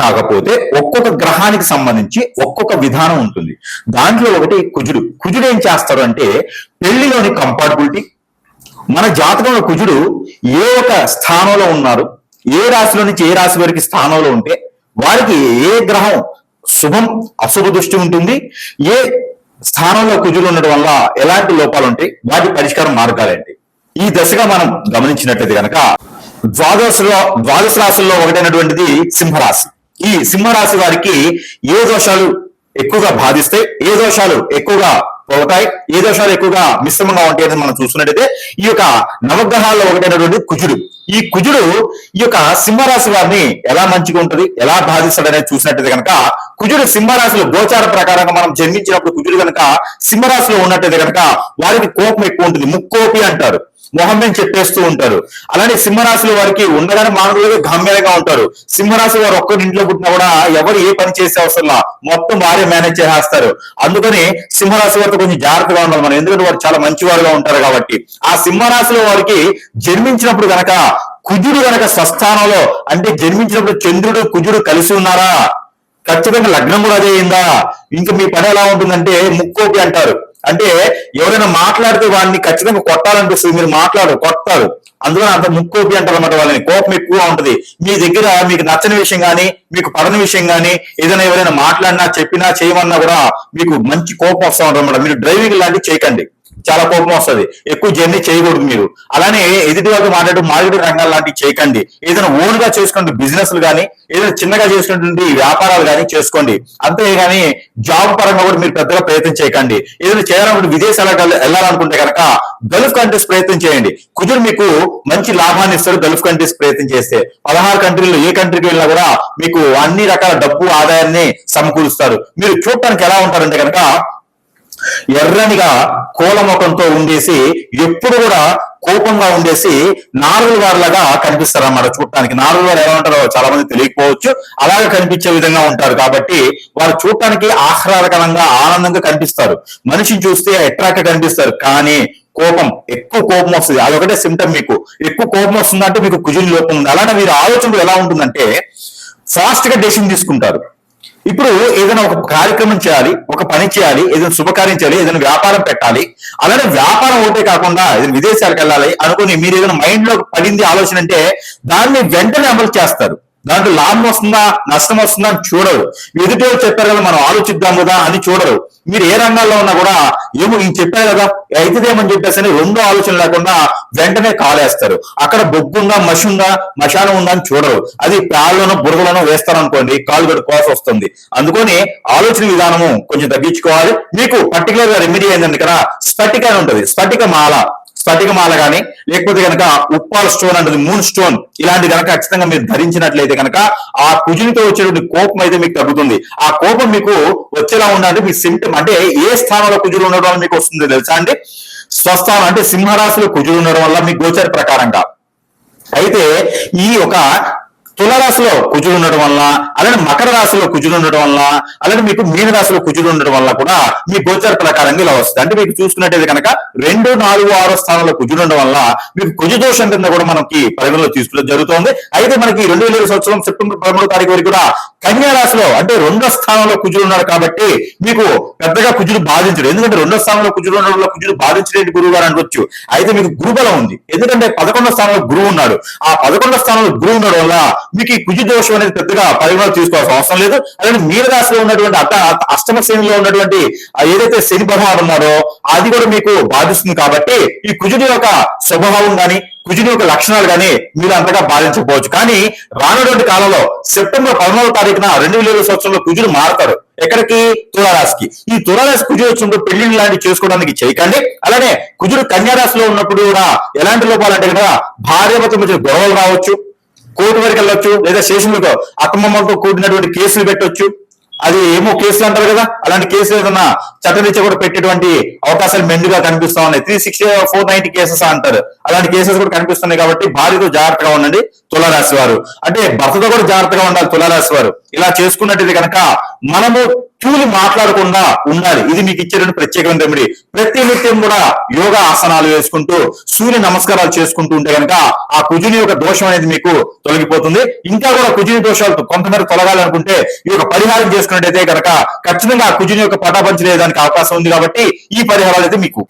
కాకపోతే ఒక్కొక్క గ్రహానికి సంబంధించి ఒక్కొక్క విధానం ఉంటుంది. దాంట్లో ఒకటి కుజుడు. కుజుడు ఏం చేస్తారు అంటే పెళ్ళిలోని కంపాటబిలిటీ మన జాతకంలో కుజుడు ఏ ఒక స్థానంలో ఉన్నారు ఏ రాశిలో నుంచి ఏ రాశి వరకు స్థానంలో ఉంటే వారికి ఏ గ్రహం శుభం అశుభ దృష్టి ఉంటుంది. ఏ స్థానంలో కుజులు ఉండడం వల్ల ఎలాంటి లోపాలు ఉంటాయి? వాటి పరిష్కారం మార్గాలేంటి ఈ దశగా మనం గమనించినట్లయితే కనుక ద్వాదశలో ద్వాదశ రాశుల్లో ఒకటైనటువంటిది సింహరాశి. ఈ సింహరాశి వారికి ఏ దోషాలు ఎక్కువగా బాధిస్తాయి ఏ దోషాలు ఎక్కువగా పోతాయి ఏ దోషాలు ఎక్కువగా మిశ్రమంగా ఉంటాయి అని మనం చూసుకున్నట్టయితే ఈ యొక్క నవగ్రహాల్లో ఒకటైనటువంటి కుజుడు. ఈ కుజుడు ఈ యొక్క సింహరాశి వారిని ఎలా మంచిగా ఉంటుంది ఎలా బాధిస్తాడు అనేది చూసినట్టయితే కనుక కుజుడు సింహరాశిలో గోచార ప్రకారంగా మనం జన్మించినప్పుడు కుజుడు కనుక సింహరాశిలో ఉన్నట్టయితే కనుక వారికి కోపం ఎక్కువ ఉంటుంది. ముక్కోపి అంటారు. మొహం చెప్పేస్తూ ఉంటారు. అలానే సింహరాశుల వారికి ఉండగానే మానవులుగా గమ్యంగా ఉంటారు. సింహరాశి వారు ఒక్కరి ఇంట్లో పుట్టినా కూడా ఎవరు ఏ పని చేసే అవసరం మొత్తం వారే మేనేజ్ చేసేస్తారు. అందుకని సింహరాశి వారితో కొంచెం జాగ్రత్తగా ఉండాలి మనం. ఎందుకంటే వారు చాలా మంచివారుగా ఉంటారు కాబట్టి. ఆ సింహరాశిలో వారికి జన్మించినప్పుడు గనక కుజుడు గనక స్వస్థానంలో అంటే జన్మించినప్పుడు చంద్రుడు కుజుడు కలిసి ఉన్నారా? ఖచ్చితంగా లగ్నం కూడా అదే అయిందా? ఇంకా మీ పని ఎలా ఉంటుందంటే ముక్కోపి అంటారు. అంటే ఎవరైనా మాట్లాడితే వాడిని ఖచ్చితంగా కొట్టాలనిపిస్తుంది. మీరు మాట్లాడు కొట్టారు అందులో అంత ముక్కోపి అంటారు అనమాట వాళ్ళని. కోపం ఎక్కువ ఉంటది. మీ దగ్గర మీకు నచ్చని విషయం గానీ మీకు పడని విషయం గానీ ఏదైనా ఎవరైనా మాట్లాడినా చెప్పినా చేయమన్నా కూడా మీకు మంచి కోపం వస్తూ ఉంటుంది అనమాట మీరు డ్రైవింగ్ లాంటివి చేయకండి. చాలా కోపం వస్తుంది. ఎక్కువ జర్నీ చేయకూడదు మీరు. అలానే ఎదుటి వాళ్ళతో మాట్లాడు మార్కెటింగ్ రంగాలు లాంటివి చేయకండి. ఏదైనా ఓన్గా చేసుకుంటే బిజినెస్లు కానీ ఏదైనా చిన్నగా చేసుకున్నటువంటి వ్యాపారాలు కానీ చేసుకోండి. అంతేగాని జాబ్ పరంగా కూడా మీరు పెద్దగా ప్రయత్నం చేయకండి. ఏదైనా చేయాలనుకుంటే విదేశాలకు వెళ్ళాలనుకుంటే కనుక గల్ఫ్ కంట్రీస్ ప్రయత్నం చేయండి. కుజుడు మీకు మంచి లాభాన్ని ఇస్తారు గల్ఫ్ కంట్రీస్ ప్రయత్నం చేస్తే. పదహారు కంట్రీలో ఏ కంట్రీకి వెళ్ళినా కూడా మీకు అన్ని రకాల డబ్బు ఆదాయాన్ని సమకూరుస్తారు. మీరు చూడటానికి ఎలా ఉంటారంటే కనుక ఎర్రనిగా కోలముఖంతో ఉండేసి ఎప్పుడు కూడా కోపంగా ఉండేసి నాలుగు వారిలాగా కనిపిస్తారు అన్నమాట చూడటానికి. నాలుగు వారు ఎలా ఉంటారో చాలా మంది తెలియకపోవచ్చు. అలాగే కనిపించే విధంగా ఉంటారు కాబట్టి వారు చూడటానికి ఆహ్లాదకరంగా ఆనందంగా కనిపిస్తారు. మనిషిని చూస్తే అట్రాక్ట్ కనిపిస్తారు. కానీ కోపం ఎక్కువ కోపం వస్తుంది. అదొకటే సిమ్టమ్ మీకు. ఎక్కువ కోపం వస్తుందంటే మీకు కుజుని లోపం ఉంది. అలానే మీరు ఆలోచనలు ఎలా ఉంటుందంటే ఫాస్ట్గా డెసిషన్ తీసుకుంటారు. ఇప్పుడు ఏదైనా ఒక కార్యక్రమం చేయాలి ఒక పని చేయాలి ఏదైనా శుభకార్యం చేయాలి ఏదైనా వ్యాపారం పెట్టాలి అలానే వ్యాపారం ఒకటే కాకుండా ఏదైనా విదేశాలకు వెళ్ళాలి అనుకుని మీరు ఏదైనా మైండ్లో పడింది ఆలోచన అంటే దాన్ని వెంటనే అమలు చేస్తారు. దాంట్లో లాభం వస్తుందా నష్టం వస్తుందా అని చూడరు. ఎదుటి వాళ్ళు చెప్పారు కదా మనం ఆలోచిద్దాం కదా అని చూడరు. మీరు ఏ రంగాల్లో ఉన్నా కూడా ఏమో ఈయన చెప్పారు కదా అయితేదేమని చెప్పేసి అని రెండో ఆలోచన లేకుండా వెంటనే కాలేస్తారు. అక్కడ బొగ్గుందా మషుందా మశానం ఉందా అని చూడరు. అది ప్రాళ్ళలోనో బురదలోనో వేస్తారనుకోండి కాలు గడు వస్తుంది. అందుకని ఆలోచన విధానము కొంచెం తగ్గించుకోవాలి. మీకు పర్టికులర్గా రెమెడీ ఏంటంటే ఇక్కడ స్ఫటిక అని ఉంటుంది. స్ఫటిక మాల. స్ఫటికమాల కానీ లేకపోతే కనుక ఉప్పాల స్టోన్ అంటది మూన్ స్టోన్ ఇలాంటి కనుక ఖచ్చితంగా మీరు ధరించినట్లయితే కనుక ఆ కుజునితో వచ్చేటువంటి కోపం అయితే మీకు తగ్గుతుంది. ఆ కోపం మీకు వచ్చేలా ఉండాలంటే మీ సిమ్టమ్ అంటే ఏ స్థానంలో కుజులు ఉండడం వల్ల మీకు వస్తుంది తెలుసా అండి? స్వస్థానం అంటే సింహరాశిలో కుజులు ఉండడం వల్ల మీ గోచర ప్రకారంగా. అయితే ఈ ఒక తులరాశిలో కుజుడు ఉండడం వల్ల అలానే మకర రాశిలో కుజుడు ఉండడం వల్ల అలానే మీకు మీన రాశిలో కుజుడు ఉండడం వల్ల కూడా మీ గోచర ప్రకారంగా ఇలా వస్తుంది. అంటే మీకు చూసుకున్నట్టయితే కనుక రెండు నాలుగు ఆరో స్థానంలో కుజుడు ఉండడం వల్ల మీకు కుజ దోషం కింద కూడా మనకి పరిగణలో తీసుకోవడం జరుగుతుంది. అయితే మనకి రెండు వేల సంవత్సరం సెప్టెంబర్ పదమూడు తారీఖు వరకు కూడా కన్యా రాశిలో అంటే రెండో స్థానంలో కుజుడు ఉన్నారు కాబట్టి మీకు పెద్దగా కుజుడు బాధించడు. ఎందుకంటే రెండో స్థానంలో కుజుడు ఉండడం వల్ల కుజుడు బాధించలేని గురువు గారు అనవచ్చు. అయితే మీకు గురుబలం ఉంది. ఎందుకంటే పదకొండో స్థానంలో గురువు ఉన్నాడు. ఆ పదకొండో స్థానంలో గురువు ఉండడం వల్ల మీకు ఈ కుజు దోషం అనేది పెద్దగా పరిగణలో తీసుకోవాల్సిన అవసరం లేదు. అలాగే మీనరాశిలో ఉన్నటువంటి అట్ట అష్టమ శ్రేణిలో ఉన్నటువంటి ఏదైతే శని భగవాన్ ఉన్నారో అది కూడా మీకు బాధిస్తుంది కాబట్టి ఈ కుజుడి యొక్క స్వభావం గాని కుజుని యొక్క లక్షణాలు కానీ మీరు అంతగా బాధించకపోవచ్చు. కానీ రానటువంటి కాలంలో సెప్టెంబర్ పదమూడవ తారీఖున రెండు వేల సంవత్సరంలో కుజుడు మారతారు ఎక్కడికి? తులారాశికి. ఈ తులారాశి కుజుడు వచ్చినప్పుడు పెళ్ళిళ్ళు లాంటివి చేసుకోవడానికి చేయకండి. అలానే కుజుడు కన్యారాశిలో ఉన్నప్పుడు కూడా ఎలాంటి లోపాలంటే కనుక భార్యాభర్త మధ్య గొడవలు రావచ్చు. కోర్టు వరకు వెళ్ళొచ్చు లేదా స్టేషన్లకు అక్రమంతో కూడినటువంటి కేసులు పెట్టొచ్చు. అది ఏమో కేసులు అంటారు కదా అలాంటి కేసులు ఏదన్నా చట్టరీత్యా కూడా పెట్టేటువంటి అవకాశాలు మెండుగా కనిపిస్తా ఉన్నాయి. Three sixty four ninety cases అంటారు. అలాంటి కేసెస్ కూడా కనిపిస్తున్నాయి కాబట్టి భార్యతో జాగ్రత్తగా ఉండండి తులారాశి వారు. అంటే భర్తతో కూడా జాగ్రత్తగా ఉండాలి తులారాశి వారు. ఇలా చేసుకున్నట్టయితే కనుక మనము చూలి మాట్లాడకుండా ఉండాలి. ఇది మీకు ఇచ్చేటువంటి ప్రత్యేకమైన రెమెడీ. ప్రతి నిత్యం కూడా యోగా ఆసనాలు వేసుకుంటూ సూర్య నమస్కారాలు చేసుకుంటూ ఉంటే కనుక ఆ కుజుని యొక్క దోషం అనేది మీకు తొలగిపోతుంది. ఇంకా కూడా కుజుని దోషాలు కొంతమేర తొలగాలనుకుంటే ఈ యొక్క పరిహారం చేసుకున్నట్టయితే కనుక ఖచ్చితంగా ఆ కుజుని యొక్క పటాపంచి లేదానికి అవకాశం ఉంది కాబట్టి ఈ పరిహారాలు అయితే మీకు.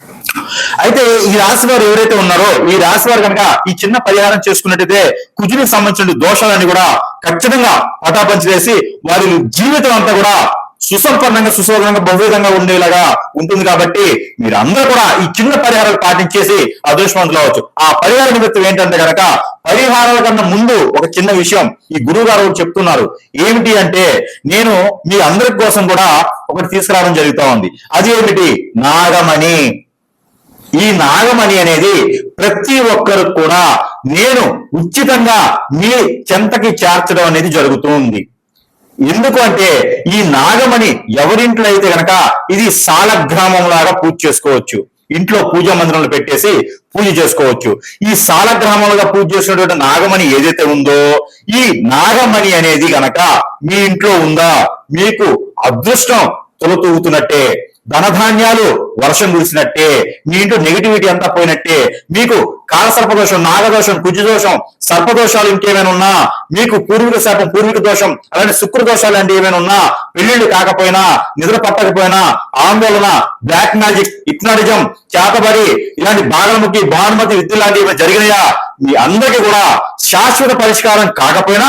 అయితే ఈ రాశి వారు ఎవరైతే ఉన్నారో ఈ రాశి వారు కనుక ఈ చిన్న పరిహారం చేసుకున్నట్టయితే కుజునికి సంబంధించిన దోషాలన్నీ కూడా ఖచ్చితంగా పటాపంచి చేసి వారి జీవితం అంతా కూడా సుసంపన్నంగా సుశోభనంగా బహువిధంగా ఉండేలాగా ఉంటుంది కాబట్టి మీరు అందరూ కూడా ఈ చిన్న పరిహారాలు పాటించేసి అదృష్టవంతులు అవచ్చు ఆ పరిహార నిమిత్తం ఏంటంటే కనుక పరిహారాల కన్నా ముందు ఒక చిన్న విషయం ఈ గురువు గారు చెప్తున్నారు. ఏమిటి అంటే నేను మీ అందరి కోసం కూడా ఒకటి తీసుకురావడం జరుగుతా ఉంది. అది ఏమిటి? నాగమణి. ఈ నాగమణి అనేది ప్రతి ఒక్కరు కూడా నేను ఉచితంగా మీ చెంతకి చేర్చడం అనేది జరుగుతూ ఉంది. ఎందుకు అంటే ఈ నాగమణి ఎవరింట్లో అయితే గనక ఇది సాలగ్రామం లాగా పూజ చేసుకోవచ్చు. ఇంట్లో పూజా మందిరంలో పెట్టేసి పూజ చేసుకోవచ్చు. ఈ సాలగ్రామంగా పూజ చేసినటువంటి నాగమణి ఏదైతే ఉందో ఈ నాగమణి అనేది గనక మీ ఇంట్లో ఉందా మీకు అదృష్టం తొలతూగుతున్నట్టే ధనధాన్యాలు వర్షం కురిసినట్టే మీ ఇంట్లో నెగిటివిటీ అంతా పోయినట్టే మీకు కాలసర్పదోషం నాగదోషం కుజదోషం సర్పదోషాలు ఇంకేమైనా ఉన్నా మీకు పూర్వీక శాపం పూర్వీక దోషం అలాంటి శుక్ర దోషాలు అంటే ఏమైనా ఉన్నా పెళ్ళిళ్ళు కాకపోయినా నిద్ర పట్టకపోయినా ఆందోళన బ్లాక్ మ్యాజిక్ ఇప్నాటిజం చేతబడి ఇలాంటి బాగలముఖి భానుమతి విద్య లాంటివి ఏమైనా జరిగినాయా? మీ అందరికీ కూడా శాశ్వత పరిష్కారం కాకపోయినా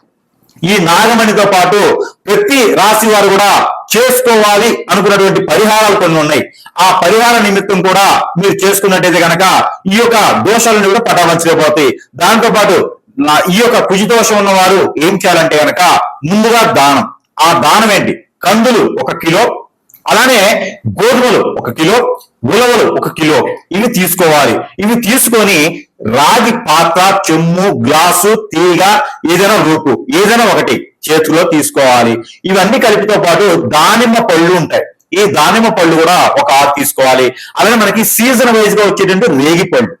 ఈ నాగమణితో పాటు ప్రతి రాశి వారు కూడా చేసుకోవాలి అనుకున్నటువంటి పరిహారాలు కొన్ని ఉన్నాయి. ఆ పరిహార నిమిత్తం కూడా మీరు చేసుకున్నట్టయితే గనక ఈ యొక్క దోషాలను కూడా పటాపంచలేకపోతాయి దాంతో పాటు నా ఈ యొక్క కుజి దోషం ఉన్న వారు ఏం చేయాలంటే గనక ముందుగా దానం. ఆ దానం ఏంటి? కందులు ఒక కిలో అలానే గోధుమలు ఒక కిలో ఉలవలు ఒక కిలో. ఇవి తీసుకోవాలి. ఇవి తీసుకొని రాగి పాత్ర చెమ్ము గ్లాసు తీగ ఏదైనా రూపు ఏదైనా ఒకటి చేతిలో తీసుకోవాలి. ఇవన్నీ కలిపితో పాటు దానిమ్మ పళ్ళు ఉంటాయి. ఈ దానిమ్మ పళ్ళు కూడా ఒక ఆరు తీసుకోవాలి. అలాగే మనకి సీజన్ వైజ్గా వచ్చేటువంటి రేగి పళ్ళు.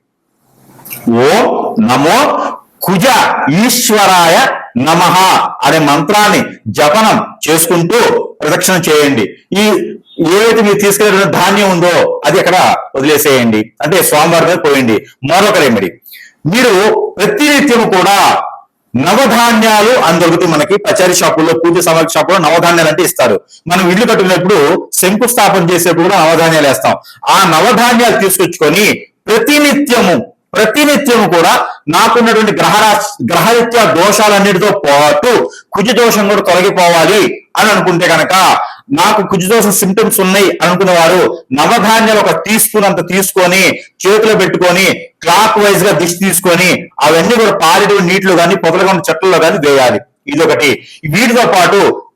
ఓం నమో కుజ ఈశ్వరాయ నమ అనే మంత్రాన్ని జపనం చేసుకుంటూ ప్రదక్షిణ చేయండి. ఈ ఏదైతే మీరు తీసుకెళ్ళిన ధాన్యం ఉందో అది అక్కడ వదిలేసేయండి. అంటే స్వామివారి మీద పోయండి. మరొక రెమెడీ. మీరు ప్రతినిత్యం కూడా నవధాన్యాలు అని దొరుకుతాయి మనకి పచారీ షాపుల్లో పూజ సామాగ్రి షాపులో నవధాన్యాలు అంటే ఇస్తారు. మనం ఇల్లు కట్టుకున్నప్పుడు శంకుస్థాపన చేసేప్పుడు కూడా నవధాన్యాలు వేస్తాం. ఆ నవధాన్యాలు తీసుకొచ్చుకొని ప్రతినిత్యము ప్రతినిత్యము కూడా నాకున్నటువంటి గ్రహ గ్రహరీత్యా దోషాలన్నిటితో పాటు కుజి దోషం కూడా తొలగిపోవాలి అని అనుకుంటే కనుక నాకు కుజ దోషం సిమ్టమ్స్ ఉన్నాయి అనుకున్న వారు నవధాన్యాలు ఒక టీ స్పూన్ అంత తీసుకొని చేతిలో పెట్టుకొని క్లాక్ వైజ్గా దిష్టి తీసుకొని అవన్నీ కూడా పారేటువంటి నీటిలో కానీ పొదలుగా ఉన్న చెట్లలో కానీ వేయాలి. ఇదొకటి. వీటితో పాటు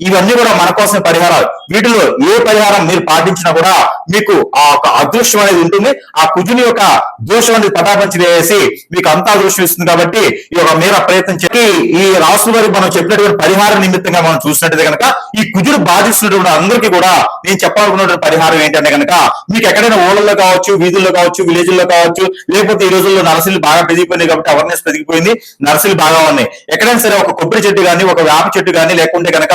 ఇవన్నీ కూడా మన కోసం పరిహారాలు. వీటిలో ఏ పరిహారం మీరు పాటించినా కూడా మీకు ఆ ఒక అదృష్టం అనేది ఉంటుంది. ఆ కుజుని యొక్క దోషం అనేది పటాపంచి వేసి మీకు అంతా అదృష్టం ఇస్తుంది కాబట్టి ఈ యొక్క మేర ప్రయత్నం చేసి ఈ రాసుల వారికి మనం చెప్పినటువంటి పరిహార నిమిత్తంగా మనం చూసినట్టయితే కనుక ఈ కుజుడు బాధిస్తున్నటువంటి అందరికీ కూడా నేను చెప్పాలనుకున్నటువంటి పరిహారం ఏంటంటే కనుక మీకు ఎక్కడైనా ఊళ్ళల్లో కావచ్చు వీధుల్లో కావచ్చు విలేజ్ల్లో కావచ్చు లేకపోతే ఈ రోజుల్లో నర్సరీలు బాగా పెరిగిపోయినాయి కాబట్టి అవేర్నెస్ పెరిగిపోయింది. నర్సరీలు బాగా ఉన్నాయి. ఎక్కడైనా సరే ఒక కొబ్బరి చెట్టు కానీ ఒక వేప చెట్టు కానీ లేకుంటే కనుక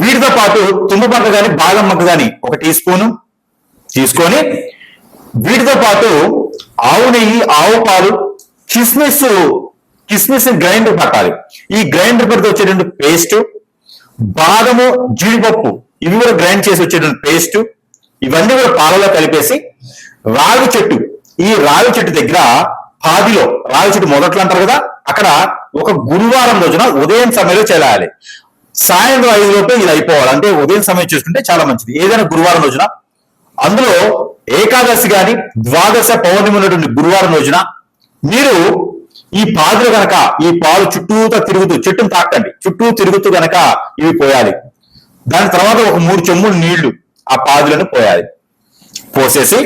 వీటితో పాటు తుమ్మపక్క కానీ బాదం మక్క కానీ ఒక టీ స్పూను తీసుకొని వీటితో పాటు ఆవు నెయ్యి ఆవు పాలు కిస్మిస్ కిస్మిస్ గ్రైండర్ పట్టాలి. ఈ గ్రైండర్ పడితే వచ్చేటువంటి పేస్ట్ బాదము జీడిపప్పు ఇవి కూడా గ్రైండ్ చేసి వచ్చేటువంటి పేస్ట్ ఇవన్నీ కూడా పాలలో కలిపేసి రావి చెట్టు ఈ రావి చెట్టు దగ్గర పాదిలో రావి చెట్టు మొదట్లో అంటారు కదా అక్కడ ఒక గురువారం రోజున ఉదయం సమయంలో చేయాలి సాయంత్రం ఐదు లోపే ఇది అయిపోవాలి. అంటే ఉదయం సమయం చూసుకుంటే చాలా మంచిది. ఏదైనా గురువారం రోజున. అందులో ఏకాదశి గాని ద్వాదశ పౌర్ణమి ఉన్నటువంటి గురువారం రోజున మీరు ఈ పాదులు గనక ఈ పాలు చుట్టూతో తిరుగుతూ చెట్టును తాకండి. చుట్టూ తిరుగుతూ గనక ఇవి పోయాలి. దాని తర్వాత ఒక మూడు చెమ్ములు నీళ్ళు ఆ పాదులను పోయాలి. పోసేసి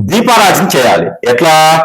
దీపారాజన చేయాలి. ఎట్లా?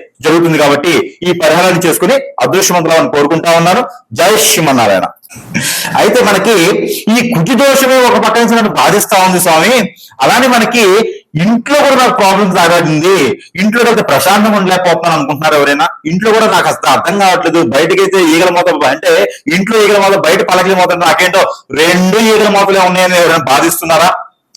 జరుగుతుంది కాబట్టి ఈ పరిహారాన్ని చేసుకుని అదృష్టవంతులను కోరుకుంటా ఉన్నాను. జై శ్రీమన్నారాయణ. అయితే మనకి ఈ కుటి దోషమే ఒక పక్క నుంచి నన్ను బాధిస్తా ఉంది స్వామి. అలానే మనకి ఇంట్లో కూడా నాకు ప్రాబ్లమ్స్ ఆగాడింది ఇంట్లో అయితే ప్రశాంతంగా ఉండలేకపోతున్నాను అనుకుంటున్నారు ఎవరైనా. ఇంట్లో కూడా నాకు అసలు అర్థం కావట్లేదు. బయటకైతే ఈగల మూత అంటే ఇంట్లో ఈగల మూత బయట పలకల మూత నాకేంటో రెండు ఈగల మూతలే ఉన్నాయని ఎవరైనా బాధిస్తున్నారా?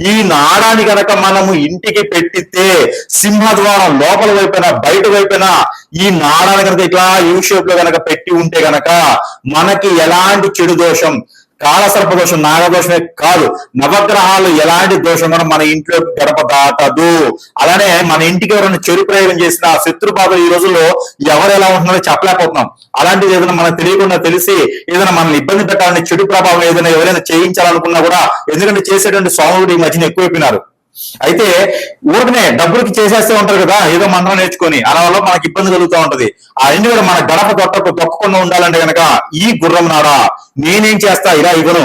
ఈ నాడాన్ని గనక మనము ఇంటికి పెట్టితే సింహద్వారం లోపల వైపున బయట వైపున ఈ నాడాన్ని కనుక ఇట్లా యూ షేప్లో గనక పెట్టి ఉంటే గనక మనకి ఎలాంటి చెడు దోషం కాలసర్ప దోషం నాగదోషమే కాదు. నవగ్రహాలు ఎలాంటి దోషం కూడా మన ఇంట్లో గడప దాటదు అలానే మన ఇంటికి ఎవరైనా చెడు ప్రయోగం చేసిన ఆ శత్రు ఈ రోజుల్లో ఎవరు ఎలా ఉంటున్నారో చెప్పలేకపోతున్నాం. అలాంటిది ఏదైనా మనకు తెలియకుండా తెలిసి ఏదైనా మనల్ని ఇబ్బంది పెట్టాలని చెడు ప్రభావం ఏదైనా ఎవరైనా చేయించాలనుకున్నా కూడా ఎందుకంటే చేసేటువంటి స్వాములు ఈ మధ్యన ఎక్కువైపోయినారు. అయితే ఊరికనే డబ్బులకి చేసేస్తే ఉంటారు కదా ఏదో మంత్రం నేర్చుకొని అలా వల్ల మనకి ఇబ్బంది కలుగుతూ ఉంటది. అవన్నీ కూడా మన గడప తొట్టకు తొక్కకుండా ఉండాలంటే గనక ఈ గుర్రం నాడా నేనేం చేస్తా ఇలా ఇవ్వను.